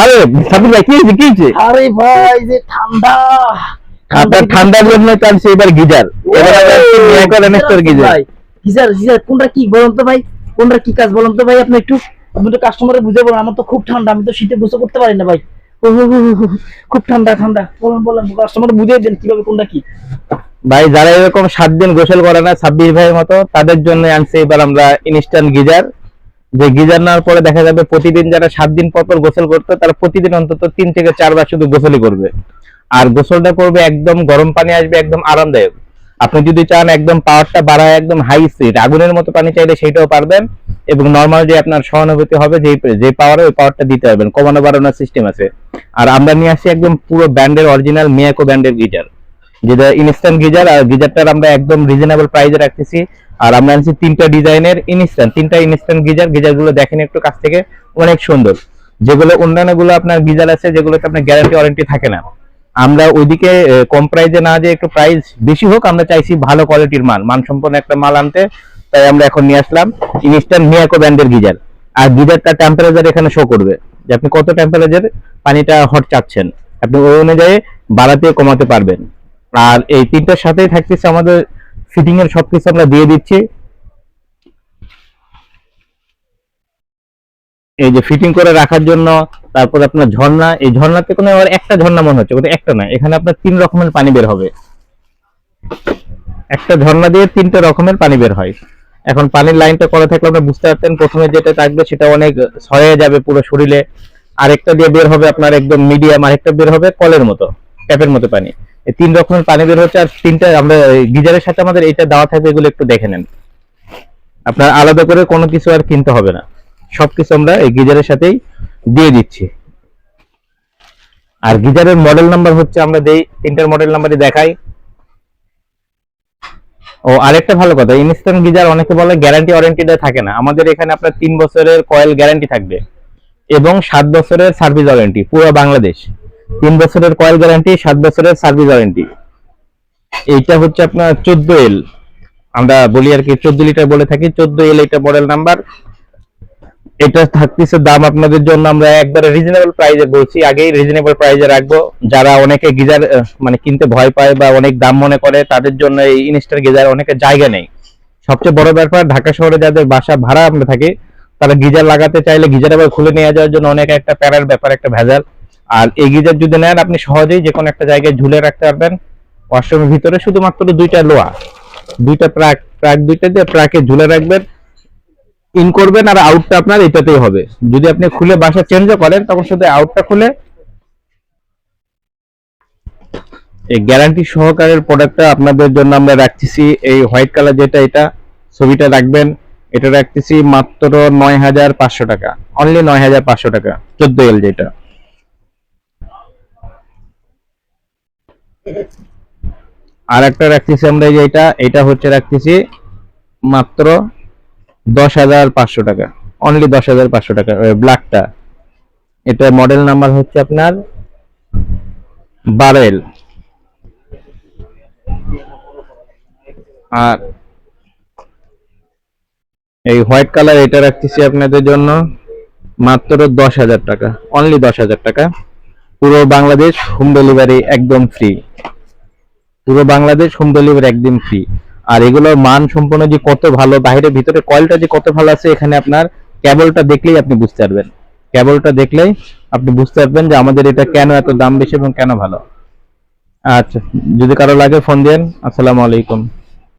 আরে সাবির ভাই কি হয়েছে কি হয়েছে? আরে ভাই যে ঠান্ডা। আপনার ঠান্ডার জন্য টানছে এবার গিজার। এবার আবার একটু নিয়ে করেন স্টোর গিজার গিজার? গিজার কোনটা কি বলুন তো ভাই? কোনটা কি কাজ বলুন তো ভাই আপনি একটু? আপনি তো কাস্টমারে বুঝে বলুন আমার তো খুব ঠান্ডা আমি তো শীতে গোসল করতে পারি না ভাই। খুব ঠান্ডা ঠান্ডা। বলুন বলুন কাস্টমারে বুঝিয়ে দেন কীভাবে কোনটা কি। ভাই যারা এরকম সাত দিন গোসল করে না ছাব্বিশ ভাইয়ের মতো তাদের জন্য আনছে এবার আমরা ইনস্ট্যান্ট গিজার। যে গিজার নেওয়ার পরে দেখা যাবে প্রতিদিন যারা সাত দিন পর পর গোসল করতো, তারা প্রতিদিন অন্তত তিন থেকে চারবার শুধু গোসলই করবে। আর গোসলটা করবে একদম গরম পানি আসবে, একদম আরামদায়ক। আপনি যদি চান একদম পাওয়ারটা বাড়ায়, একদম হাই স্পিড আগুনের মতো পানি চাইলে সেটাও পারবেন। এবং নর্মাল যে আপনার সহানুভূতি হবে যে যে পাওয়ারে ওই পাওয়ারটা দিতে পারবেন। কমানো বাড়ানোর সিস্টেম আছে। আর আমরা নিয়ে আসি একদম পুরো ব্র্যান্ডের অরিজিনাল মিয়াকো ব্র্যান্ডের গিজার। যেটা ইনস্ট্যান্ট গিজার, আর গিজারটার আমরা একদম রিজনেবল প্রাইসে রাখতেছি। আর আমরা আনছি তিনটা ডিজাইনের ইনস্ট্যান্ট তিনটা ইনস্ট্যান্ট গিজার। গিজারগুলো দেখেন একটু কাছ থেকে, অনেক সুন্দর। যেগুলো অন্যান্যগুলো আপনার গিজার আছে, যেগুলোতে আপনার গ্যারান্টি ওয়ারেন্টি থাকে না। আমরা ওইদিকে কম প্রাইসে না যে একটু প্রাইস বেশি হোক, আমরা চাইছি ভালো কোয়ালিটির মাল, মানসম্পন্ন একটা মাল আনতে। তাই আমরা এখন নিয়ে আসলাম ইনস্ট্যান্ট মিয়াকো ব্র্যান্ডের গিজার। আর গিজারটা টেম্পারেচার এখানে শো করবে, যে আপনি কত টেম্পারেচার পানিটা হট চাচ্ছেন। আপনি ওই অনুযায়ী বাড়াতে কমাতে পারবেন। আর এই তিনটার সাথেই থাকতেছে আমাদের ফিটিং এর সবকিছু আমরা দিয়ে দিচ্ছি। এই যে ফিটিং করে রাখার জন্য তারপর আপনার ঝর্ণা, এই ঝর্ণাতে কোনো আবার একটা ঝর্ণা মনে হচ্ছে কিন্তু একটা না, এখানে আপনার তিন রকমের পানি বের হবে। একটা ঝর্ণা দিয়ে তিনটে রকমের পানি বের হয়। এখন পানির লাইনটা করা থাকলে আপনি বুঝতে পারতেন, প্রথমে যেটা থাকবে সেটা অনেক ছয়ে যাবে পুরো শরীরে। আরেকটা দিয়ে বের হবে আপনার একদম মিডিয়াম আরেকটা বের হবে কলের মতো ট্যাপের মতো পানি। তিন রকমের পানি বের হচ্ছে আর তিনটা আমরা গিজারের সাথে আমাদের এটা দেওয়া থাকবে এগুলো একটু দেখে নেন। আপনার আলাদা করে কোনো কিছু আর কিনতে হবে না। সবকিছু আমরা এই গিজারের সাথেই দিয়ে দিচ্ছি। আর গিজারের মডেল নাম্বার হচ্ছে আমরা দেই, তিনটার মডেল নাম্বারই দেখাই। ও, আরেকটা ভালো কথা ইনস্ট্যান্ট গিজার অনেকে বলে গ্যারান্টি ওয়ারেন্টিটা থাকে না। আমাদের এখানে আপনার তিন বছরের কয়েল গ্যারান্টি থাকবে। এবং সাত বছরের সার্ভিস ওয়ারেন্টি পুরো বাংলাদেশ। তিন বছরের কয়েল গ্যারান্টি, সাত বছরের সার্ভিস ওয়ারেন্টি। এইটা হচ্ছে আপনার চোদ্দ এল। আমরা বলি আর কি, চোদ্দ লিটার বলে থাকি, চোদ্দ এল এটা মডেল নাম্বার। এটা থাকতেছে দাম আপনাদের জন্য আমরা একবারে রিজনেবল প্রাইজে বলছি। আগেই রিজনেবল প্রাইজে রাখব। যারা অনেকে গিজার মানে কিনতে ভয় পায় বা অনেক দাম মনে করে, তাদের জন্য এই ইনস্টার গিজার অনেকে জায়গা নেই। সবচেয়ে বড় ব্যাপার, ঢাকা শহরে যাদের বাসা ভাড়া আমরা থাকি, তারা গিজার লাগাতে চাইলে গিজার আবার খুলে নিয়ে যাওয়ার জন্য অনেক একটা প্যারার ব্যাপার, একটা ভেজাল। আর এই গিজার যদি নেন, আপনি সহজেই যে কোনো একটা জায়গায় ঝুলে রাখতে পারবেন। ওয়াশরুমের ভিতরে শুধুমাত্র দুইটা লোয়া। দুইটা ট্রাক ট্রাক দুইটা দিয়ে ট্রাকে ঝুলে রাখবেন। ইন করবেন আর আউটটা আপনার এটাতেই হবে। যদি আপনি খুলে বাসা চেঞ্জও করেন, তখন শুধু আউটটা খুলে এই গ্যারান্টি সহকারের প্রোডাক্টটা আপনাদের জন্য আমরা রাখতেছি। এই হোয়াইট কালার যেটা, এটা ছবিটা রাখবেন। এটা রাখতেছি মাত্র নয় হাজার পাঁচশো টাকা। অনলি নয় হাজার পাঁচশো টাকা। চোদ্দ এল যেটা। আর একটা রাখতেছি আমরা এই যে এটা হচ্ছে রাখতেছি মাত্র দশ হাজার পাঁচশো টাকা। অনলি দশ হাজার পাঁচশো টাকা ব্ল্যাকটা এটা মডেল নাম্বার হচ্ছে আপনার বারো এল আর এই হোয়াইট কালার এটা রাখতেছি আপনাদের জন্য মাত্র দশ হাজার টাকা অনলি দশ হাজার টাকা। পুরো বাংলাদেশ হোম ডেলিভারি একদম ফ্রি পুরো বাংলাদেশ হোম ডেলিভারি একদম ফ্রি আর এগুলোর মান সম্পূর্ণ যে কত ভালো, বাইরে, ভিতরে কয়েলটা যে কত ভালো আছে, এখানে আপনার কেবলটা দেখলেই আপনি বুঝতে পারবেন। কেবলটা দেখলেই আপনি বুঝতে পারবেন যে আমাদের এটা কেন এত দাম বেশি এবং কেন ভালো। আচ্ছা যদি কারও লাগে ফোন দেন আসসালামু আলাইকুম।